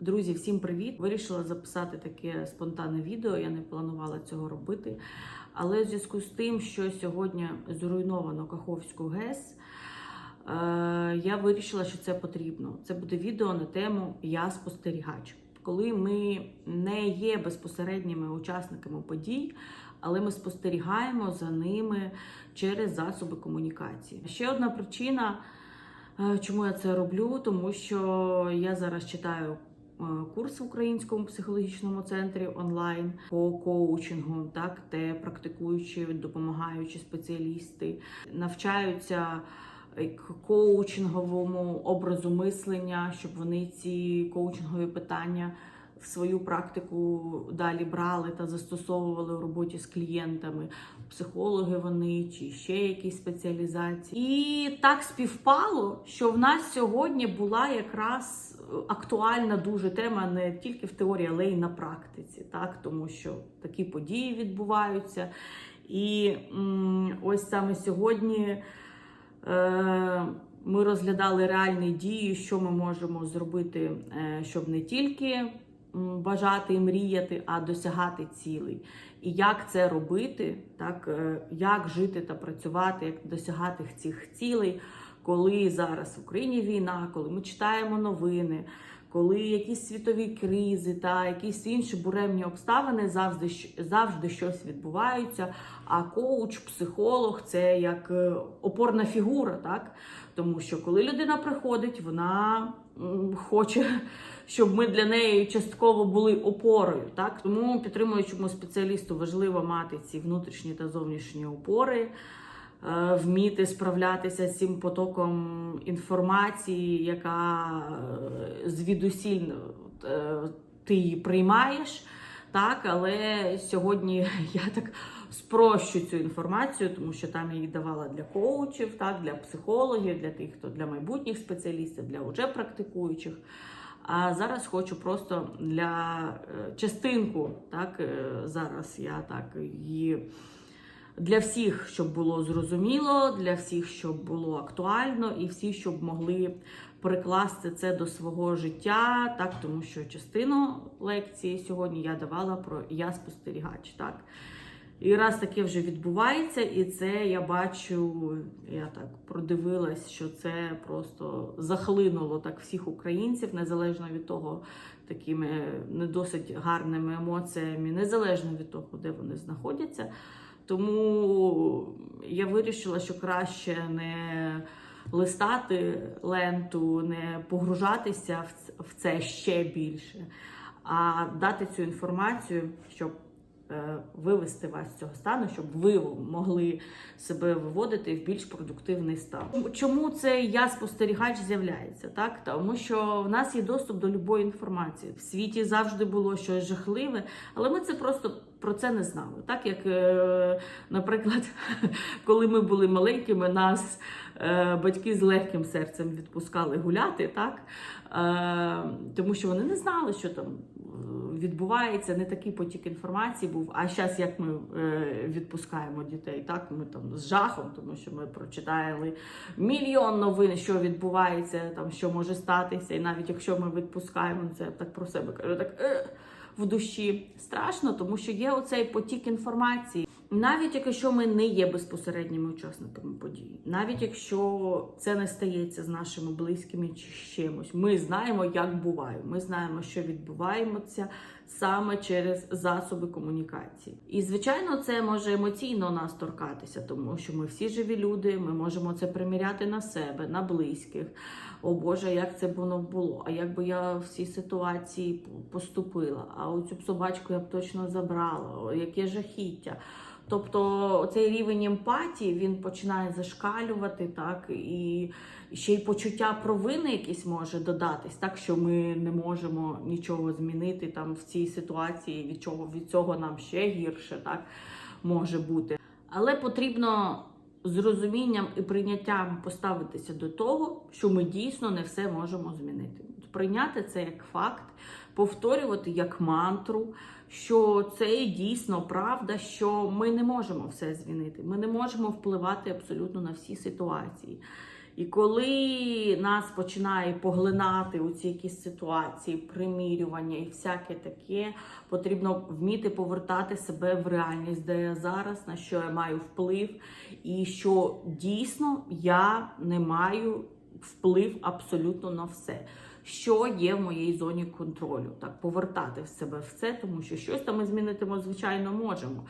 Друзі, всім привіт! Вирішила записати таке спонтанне відео. Я не планувала цього робити. Але в зв'язку з тим, що сьогодні зруйновано Каховську ГЕС, е, я вирішила, що це потрібно. Це буде відео на тему Я спостерігач. Коли ми не є безпосередніми учасниками подій, але ми спостерігаємо за ними через засоби комунікації. Ще одна причина. Е, Чому я це роблю? Тому що я зараз читаю курс в українському психологічному центрі онлайн по коучингу, так де практикуючі, допомагаючі спеціалісти навчаються е, коучинговому образу мислення, щоб вони ці коучингові питання в свою практику далі брали та застосовували в роботі з клієнтами. Психологи вони чи ще якісь спеціалізації. І так співпало, що в нас сьогодні була якраз е, актуальна дуже тема не тільки в теорії, але й на практиці, так тому що такі події відбуваються. І м, ось саме сьогодні. Е, ми розглядали реальні дії, що ми можемо зробити, е, щоб не тільки бажати і мріяти, а досягати цілей. І як це робити, так, е, як жити та працювати, як досягати цих цілей, коли зараз в Україні війна, коли ми читаємо новини, коли якісь світові кризи та якісь інші буремні обставини завжди завжди щось відбувається. А коуч, психолог це як е, опорна фігура, так? Тому що коли людина приходить, вона хоче, щоб ми для неї частково були опорою. Так? Тому підтримуючому спеціалісту важливо мати ці внутрішні та зовнішні опори, е, вміти справлятися з цим потоком інформації, яка е, звідусіль е, ти її приймаєш. Так, але сьогодні я так спрощу цю інформацію, тому що там я її давала для коучів, так, для психологів, для тих, хто для майбутніх спеціалістів, для уже практикуючих. А зараз хочу просто для е, частинку, так, е, зараз я так її для всіх, щоб було зрозуміло, для всіх, щоб було актуально, і всі, щоб могли прикласти це до свого життя, так тому що частину лекції сьогодні я давала про я спостерігач. Так. І раз таке вже відбувається, і це я бачу, я так продивилась, що це просто захлинуло так всіх українців, незалежно від того, такими не досить гарними емоціями, незалежно від того, де вони знаходяться. Тому я вирішила, що краще не листати ленту, не погружатися в це ще більше, а дати цю інформацію, щоб е, вивести вас з цього стану, щоб ви могли себе виводити в більш продуктивний стан. Чому це я спостерігач з'являється? Так тому що в нас є доступ до любої інформації. В світі завжди було щось жахливе, але ми це просто про це не знали. Так як, е, наприклад, коли ми були маленькими, нас е, батьки з легким серцем відпускали гуляти, так е, тому що вони не знали, що там відбувається, не такий потік інформації був. А зараз як ми відпускаємо дітей, так ми там з жахом, тому що ми прочитали мільйон новин, що відбувається, там що може статися, і навіть якщо ми відпускаємо це так про себе кажу, так. В душі страшно, тому що є оцей потік інформації. Навіть якщо ми не є безпосередніми учасниками події, навіть якщо це не стається з нашими близькими чи з чимось, ми знаємо, як буває. Ми знаємо, що відбувається саме через засоби комунікації. І звичайно, це може емоційно нас торкатися, тому що ми всі живі люди, ми можемо це приміряти на себе, на близьких. О Боже, як це воно було? А як би я в цій ситуації поступила? А оцю собачку я б точно забрала, О, яке жахіття. Тобто цей рівень емпатії він починає зашкалювати, так і ще й почуття провини якесь може додатись, так що ми не можемо нічого змінити там в цій ситуації, від чого від цього нам ще гірше так може бути. Але потрібно з розумінням і прийняттям поставитися до того, що ми дійсно не все можемо змінити. Прийняти це як факт, повторювати як мантру, що це дійсно правда, що ми не можемо все змінити. Ми не можемо впливати абсолютно на всі ситуації. І коли нас починає поглинати у ці якісь ситуації, примірювання і всяке таке, потрібно вміти повертати себе в реальність, де я зараз, на що я маю вплив, і що дійсно я не маю вплив абсолютно на все. Що є в моїй зоні контролю, так повертати в себе в це, тому що щось там ми змінити ми, звичайно можемо.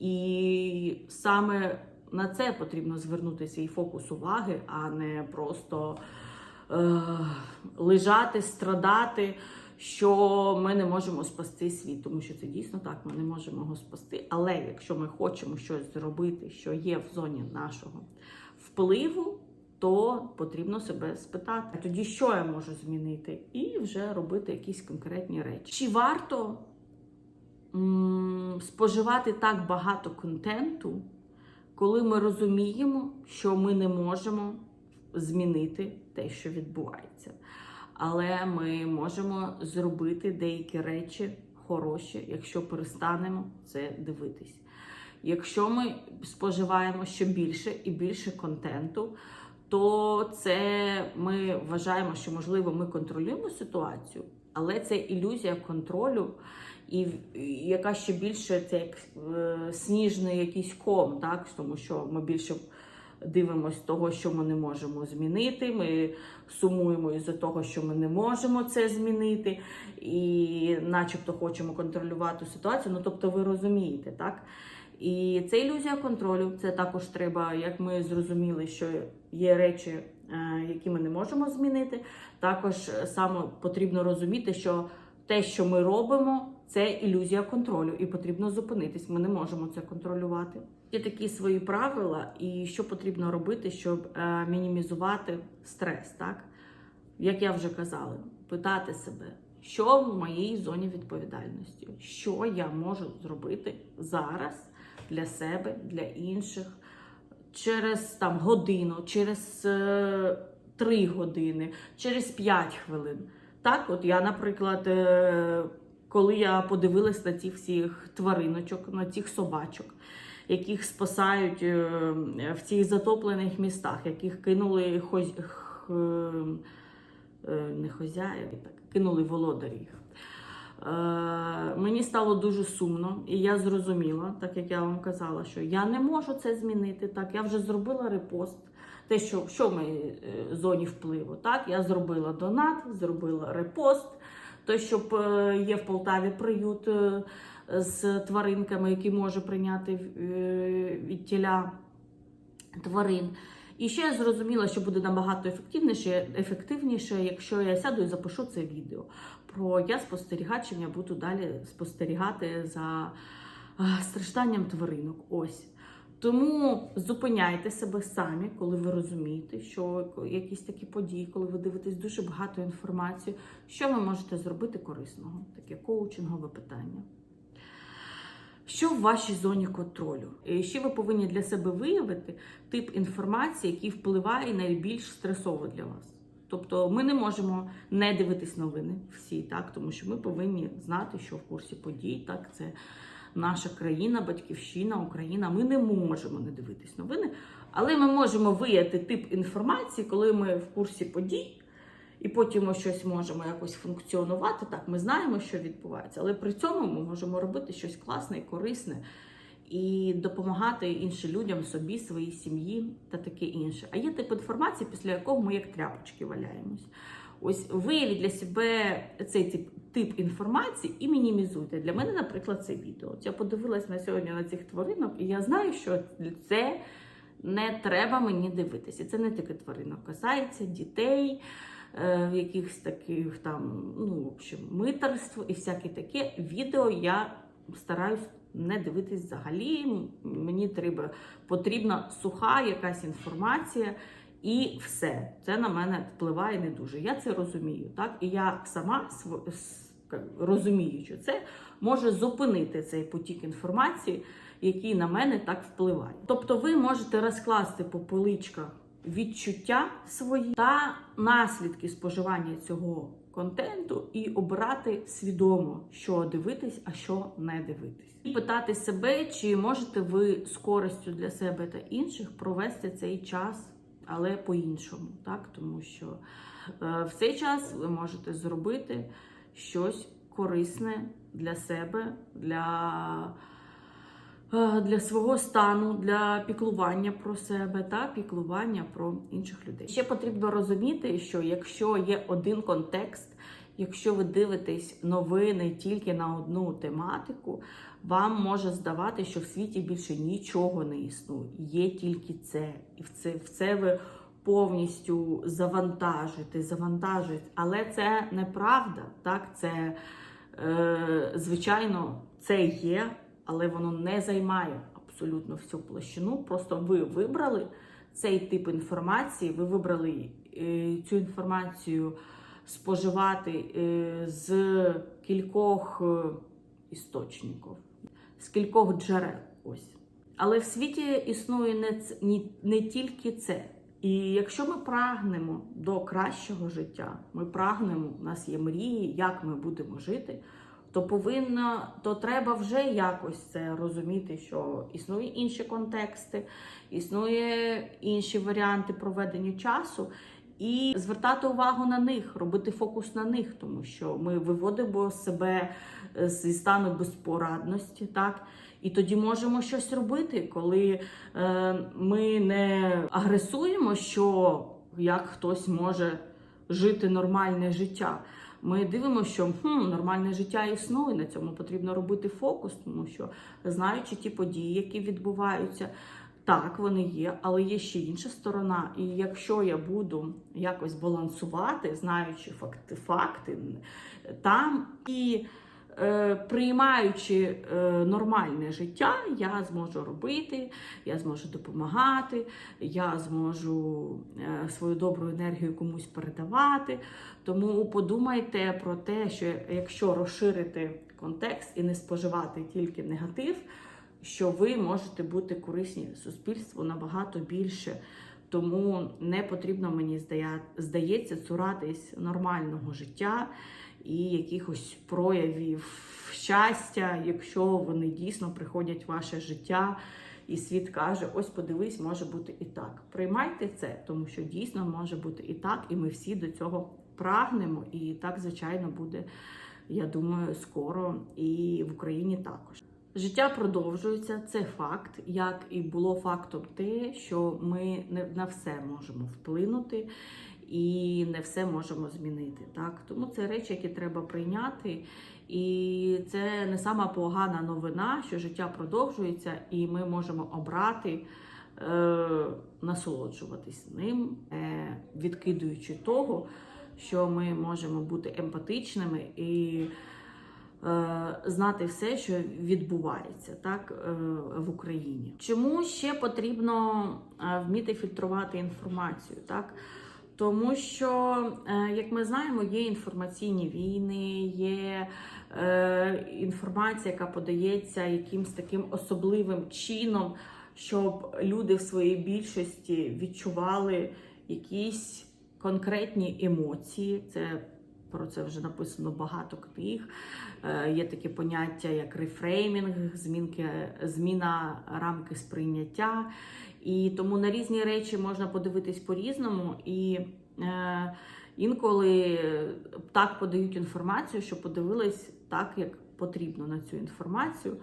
І саме на це потрібно звернути свій фокус уваги, а не просто е, лежати, страдати, що ми не можемо спасти світ, тому що це дійсно так, ми не можемо його спасти. Але якщо ми хочемо щось зробити, що є в зоні нашого впливу, то потрібно себе спитати, а тоді що я можу змінити, і вже робити якісь конкретні речі. Чи варто м, споживати так багато контенту, коли ми розуміємо, що ми не можемо змінити те, що відбувається. Але ми можемо зробити деякі речі хороші, якщо перестанемо це дивитись. Якщо ми споживаємо ще більше і більше контенту, то це ми вважаємо, що можливо ми контролюємо ситуацію, але це ілюзія контролю, і яка ще більше це як е, сніжний якийсь ком, так тому що ми більше дивимося того, що ми не можемо змінити. Ми сумуємо із-за того, що ми не можемо це змінити, і, начебто, хочемо контролювати ситуацію. Ну тобто, ви розумієте, так? І це ілюзія контролю. Це також треба, як ми зрозуміли, що є речі, е, які ми не можемо змінити. Також саме потрібно розуміти, що те, що ми робимо, це ілюзія контролю, і потрібно зупинитись. Ми не можемо це контролювати. Є такі свої правила, і що потрібно робити, щоб е, мінімізувати стрес, так? Як я вже казала, питати себе, що в моїй зоні відповідальності, що я можу зробити зараз для себе, для інших, через там годину, через е, три години, через п'ять хвилин. Так, от я, наприклад, е, коли я подивилась на цих всіх твариночок, на цих собачок, яких спасають е, в цих затоплених містах, яких кинули хоз... х- е, не хозяїв, так, кинули володарі мені стало дуже сумно, і я зрозуміла, так як я вам казала, що я не можу це змінити. Так, я вже зробила репост. Те, що, що в е, зоні впливу, так я зробила донат, зробила репост. Той, що е, є в Полтаві приют е, з тваринками, який може прийняти е, від тіля тварин. І ще я зрозуміла, що буде набагато ефективніше, ефективніше, якщо я сяду і запишу це відео. Про я спостерігачем я буду далі спостерігати за стражданням тваринок. Ось. Тому зупиняйте себе самі, коли ви розумієте, що якісь такі події, коли ви дивитесь дуже багато інформації, що ви можете зробити корисного, таке коучингове питання. Що в вашій зоні контролю? І ще ви повинні для себе виявити тип інформації, який впливає найбільш стресово для вас. Тобто ми не можемо не дивитись новини всі, так тому що ми повинні знати, що в курсі подій, так це наша країна, батьківщина, Україна. Ми не можемо не дивитись новини, але ми можемо вияти тип інформації, коли ми в курсі подій. І потім ми щось можемо якось функціонувати. Так, ми знаємо, що відбувається, але при цьому ми можемо робити щось класне і корисне і допомагати іншим людям, собі, своїй сім'ї та таке інше. А є тип інформації, після якого ми як тряпочки валяємось. Ось виявіть для себе цей тип, тип інформації і мінімізуйте. Для мене, наприклад, це відео. От я подивилась на сьогодні на цих тваринок, і я знаю, що це не треба мені дивитися. Це не тільки тваринок касається дітей е, якихось таких там, ну, в общем, митерство і всяке таке. Відео я стараюсь не дивитись взагалі. Мені треба, потрібна суха якась інформація. І все це на мене впливає не дуже. Я це розумію, так і я сама розуміючи це, можу зупинити цей потік інформації, який на мене так впливає. Тобто, ви можете розкласти по поличках відчуття свої та наслідки споживання цього контенту і обирати свідомо, що дивитись, а що не дивитись. І питати себе, чи можете ви з користю для себе та інших провести цей час але по-іншому, так? Тому що е, в цей час ви можете зробити щось корисне для себе, для, для свого стану, для піклування про себе та піклування про інших людей. Ще потрібно розуміти, що якщо є один контекст, якщо ви дивитесь новини тільки на одну тематику, вам може здавати, що в світі більше нічого не існує. Є тільки це, і в це, в це ви повністю завантажуєте, завантажуєте. Але це неправда. Так, це е, звичайно це є, але воно не займає абсолютно всю площину. Просто ви вибрали цей тип інформації, ви вибрали е, цю інформацію споживати е, з кількох е, істочників, з кількох джерел. Ось. Але в світі існує не, ні, не тільки це. І якщо ми прагнемо до кращого життя, ми прагнемо, у нас є мрії, як ми будемо жити, то повинно, то треба вже якось це розуміти, що існують інші контексти, існує інші варіанти проведення часу, і звертати увагу на них, робити фокус на них, тому що ми виводимо себе е, зі стану безпорадності, так. І тоді можемо щось робити, коли е, ми не агресуємо, що як хтось може жити нормальне життя. Ми дивимося, що хм, нормальне життя існує. На цьому потрібно робити фокус, тому що знаючи ті події, які відбуваються, так вони є, але є ще інша сторона. І якщо я буду якось балансувати, знаючи факти, факти там і приймаючи е, нормальне життя, я зможу робити, я зможу допомагати, я зможу е, свою добру енергію комусь передавати. Тому подумайте про те, що якщо розширити контекст і не споживати тільки негатив, що ви можете бути корисні суспільству набагато більше. Тому не потрібно, мені здається, цуратись нормального життя і якихось проявів щастя, якщо вони дійсно приходять в ваше життя, і світ каже: ось подивись, може бути і так. Приймайте це, тому що дійсно може бути і так, і ми всі до цього прагнемо. І так, звичайно, буде, я думаю, скоро і в Україні також. Життя продовжується, це факт, як і було фактом те, що ми не на все можемо вплинути і не все можемо змінити. Так? Тому це речі, які треба прийняти. І це не сама погана новина, що життя продовжується, і ми можемо обрати е, насолоджуватись ним, е, відкидуючи того, що ми можемо бути емпатичними і е, знати все, що відбувається так, в Україні. Чому ще потрібно вміти фільтрувати інформацію? Так? Тому що, е, як ми знаємо, є інформаційні війни, є е, інформація, яка подається якимсь таким особливим чином, щоб люди в своїй більшості відчували якісь конкретні емоції. Це про це вже написано багато книг. Е, Є таке поняття, як рефреймінг, змінки, зміна рамки сприйняття. І тому на різні речі можна подивитись по-різному. І е, інколи так подають інформацію, що подивились так, як потрібно на цю інформацію.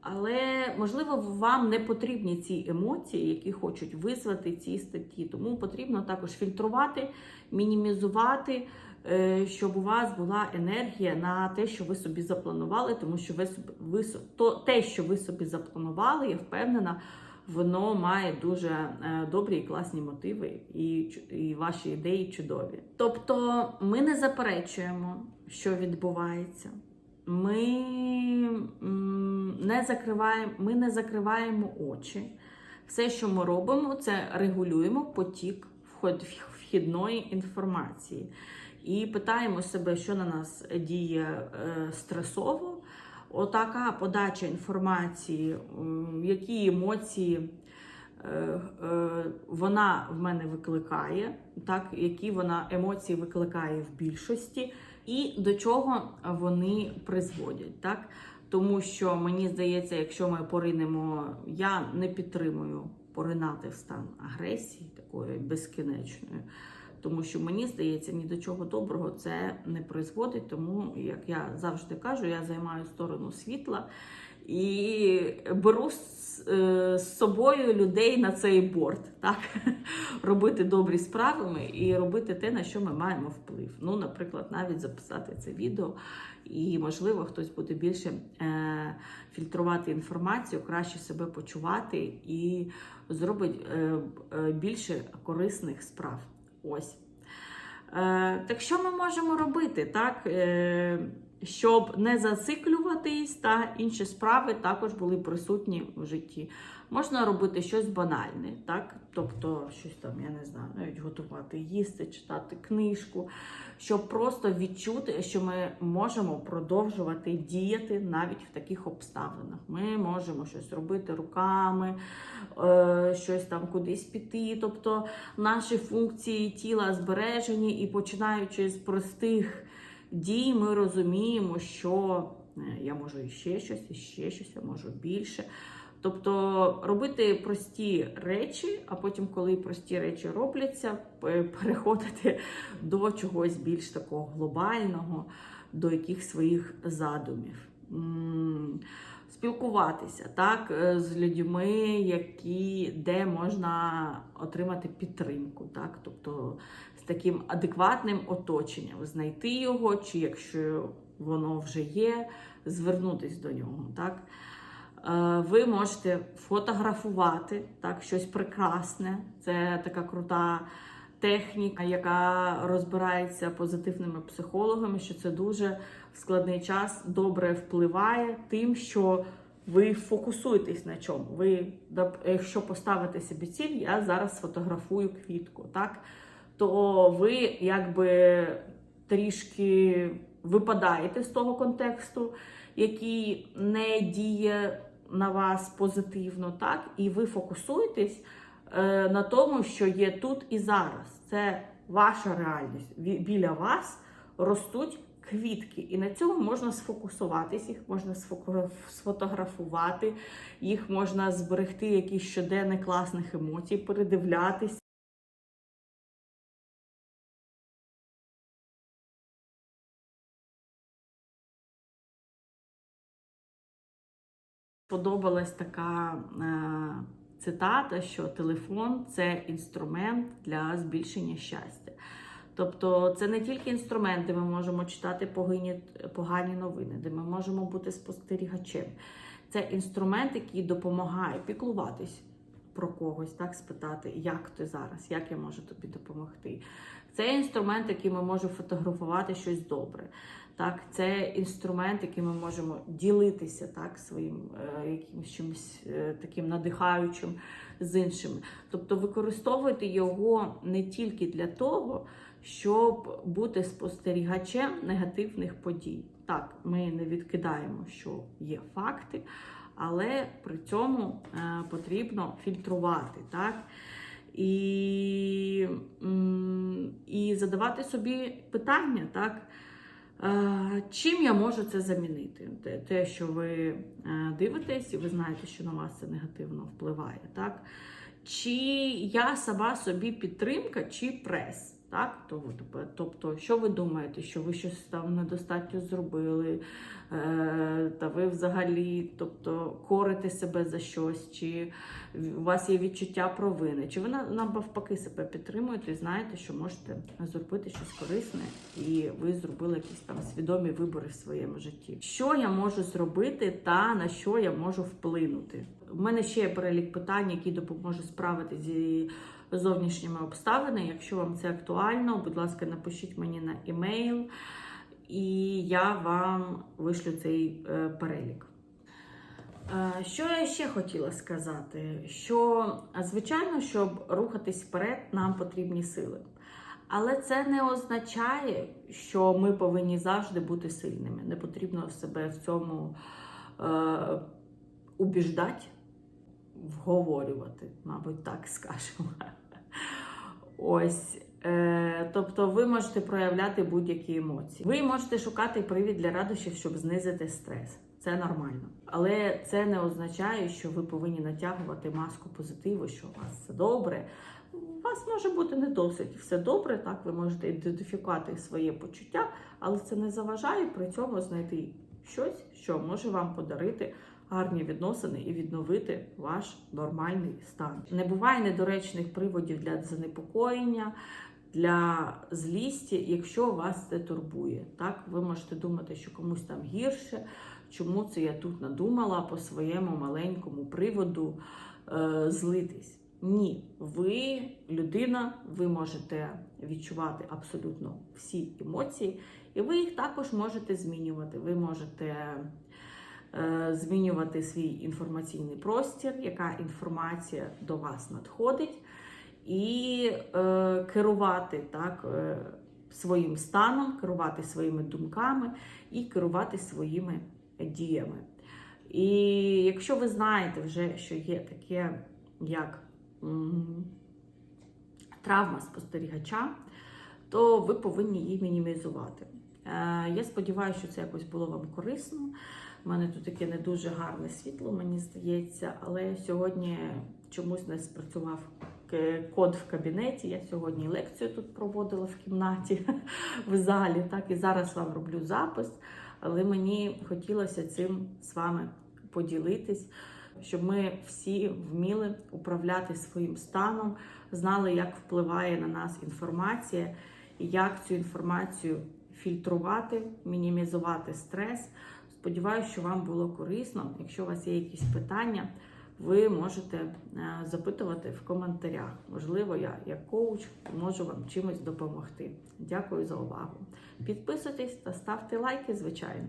Але можливо вам не потрібні ці емоції, які хочуть визвати ці статті. Тому потрібно також фільтрувати, мінімізувати, щоб у вас була енергія на те, що ви собі запланували, тому що ви, ви то те, що ви собі запланували, я впевнена, воно має дуже е, добрі і класні мотиви, і, і ваші ідеї чудові. Тобто, ми не заперечуємо, що відбувається. Ми не закриваємо, ми не закриваємо очі. Все, що ми робимо, це регулюємо потік вхідної інформації. І питаємо себе, що на нас діє е, стресово. Отака подача інформації, які емоції е, е, вона в мене викликає, так, які вона емоції викликає в більшості, і до чого вони призводять. Так? Тому що мені здається, якщо ми поринемо, я не підтримую поринати в стан агресії, такою безкінечною. Тому що мені здається, ні до чого доброго це не призводить. Тому, як я завжди кажу, я займаю сторону світла і беру з, е, собою людей на цей борт, так? робити добрі справи і робити те, на що ми маємо вплив. Ну, наприклад, навіть записати це відео, і, можливо, хтось буде більше е, фільтрувати інформацію, краще себе почувати і зробить е, е, більше корисних справ. Ось. Е, так що ми можемо робити, так? Е, щоб не зациклюватись, та інші справи також були присутні в житті. Можна робити щось банальне, так? Тобто, щось там, я не знаю, навіть готувати, їсти, читати книжку, щоб просто відчути, що ми можемо продовжувати діяти навіть в таких обставинах. Ми можемо щось робити руками, е, щось там кудись піти. Тобто наші функції тіла збережені і починаючи з простих дій, ми розуміємо, що е, я можу іще щось, іще щось, я можу більше. Тобто робити прості речі, а потім, коли прості речі робляться, переходити до чогось більш такого глобального, до яких своїх задумів. Спілкуватися так, е, з людьми, які, де можна отримати підтримку, так, тобто з таким адекватним оточенням, знайти його, чи якщо воно вже є, звернутися до нього. Так. Е, Ви можете фотографувати так, щось прекрасне. Це така крута техніка, яка розбирається позитивними психологами, що це дуже в складний час добре впливає тим, що ви фокусуєтесь на чому. Ви, якщо поставите собі ціль, я зараз фотографую квітку, так? то ви якби трішки випадаєте з того контексту, який не діє на вас позитивно, так? І ви фокусуєтесь е, на тому, що є тут і зараз. Це ваша реальність. Біля вас ростуть квітки, і на цьому можна сфокусуватись, їх можна сфотографувати, їх можна зберегти якісь щоденні класних емоцій, передивлятись. Подобалась така е, цитата, що телефон це інструмент для збільшення щастя. Тобто це не тільки інструмент, де ми можемо читати погані, погані новини, де ми можемо бути спостерігачем. Це інструмент, який допомагає піклуватись про когось, так спитати, як ти зараз, як я можу тобі допомогти. Це інструмент, який ми можемо фотографувати щось добре. Так, це інструмент, яким ми можемо ділитися так, своїм е, якимось чимось е, таким надихаючим з іншими. Тобто використовуйте його не тільки для того, щоб бути спостерігачем негативних подій. Так, ми не відкидаємо, що є факти, але при цьому е, потрібно фільтрувати. Так? І, і задавати собі питання, так? Е, Чим я можу це замінити? Те, що ви е, дивитесь, і ви знаєте, що на вас це негативно впливає, так? Чи я сама собі підтримка, чи прес? Так? Тобто, тобто, що ви думаєте, що ви щось там недостатньо зробили, е, та ви взагалі тобто, корите себе за щось, чи у вас є відчуття провини, чи ви на- навпаки себе підтримуєте і знаєте, що можете зробити щось корисне, і ви зробили якісь там свідомі вибори в своєму житті. Що я можу зробити та на що я можу вплинути? У мене ще є перелік питань, які допоможуть справитися зі зовнішніми обставинами. Якщо вам це актуально, будь ласка, напишіть мені на емейл, і я вам вишлю цей е, перелік. Е, Що я ще хотіла сказати? Що, звичайно, щоб рухатись вперед, нам потрібні сили. Але це не означає, що ми повинні завжди бути сильними. Не потрібно себе в цьому е, убіждати, вговорювати, мабуть, так скажемо. Ось. Е, тобто ви можете проявляти будь-які емоції. Ви можете шукати привід для радощів, щоб знизити стрес. Це нормально. Але це не означає, що ви повинні натягувати маску позитиву, що у вас все добре, у вас може бути не досить все добре, так ви можете ідентифікувати своє почуття, але це не заважає при цьому знайти щось, що може вам подарити гарні відносини і відновити ваш нормальний стан. Не буває недоречних приводів для занепокоєння. Для злісті, якщо вас це турбує, так ви можете думати, що комусь там гірше, чому це я тут надумала по своєму маленькому приводу е, злитись. Ні, ви людина, ви можете відчувати абсолютно всі емоції, і ви їх також можете змінювати. Ви можете змінювати свій інформаційний простір, яка інформація до вас надходить, і е, керувати так, е, своїм станом, керувати своїми думками і керувати своїми діями. І якщо ви знаєте вже, що є таке, як травма спостерігача, то ви повинні її мінімізувати. Е, Я сподіваюся, що це якось було вам корисно. У мене тут таке не дуже гарне світло, мені здається, але сьогодні чомусь не спрацював код в кабінеті. Я сьогодні лекцію тут проводила в кімнаті в залі, так і зараз вам роблю запис. Але мені хотілося цим з вами поділитись, щоб ми всі вміли управляти своїм станом, знали, як впливає на нас інформація і як цю інформацію фільтрувати, мінімізувати стрес. Сподіваюся, що вам було корисно. Якщо у вас є якісь питання, ви можете е, запитувати в коментарях. Можливо, я, як коуч, можу вам чимось допомогти. Дякую за увагу. Підписуйтесь та ставте лайки, звичайно.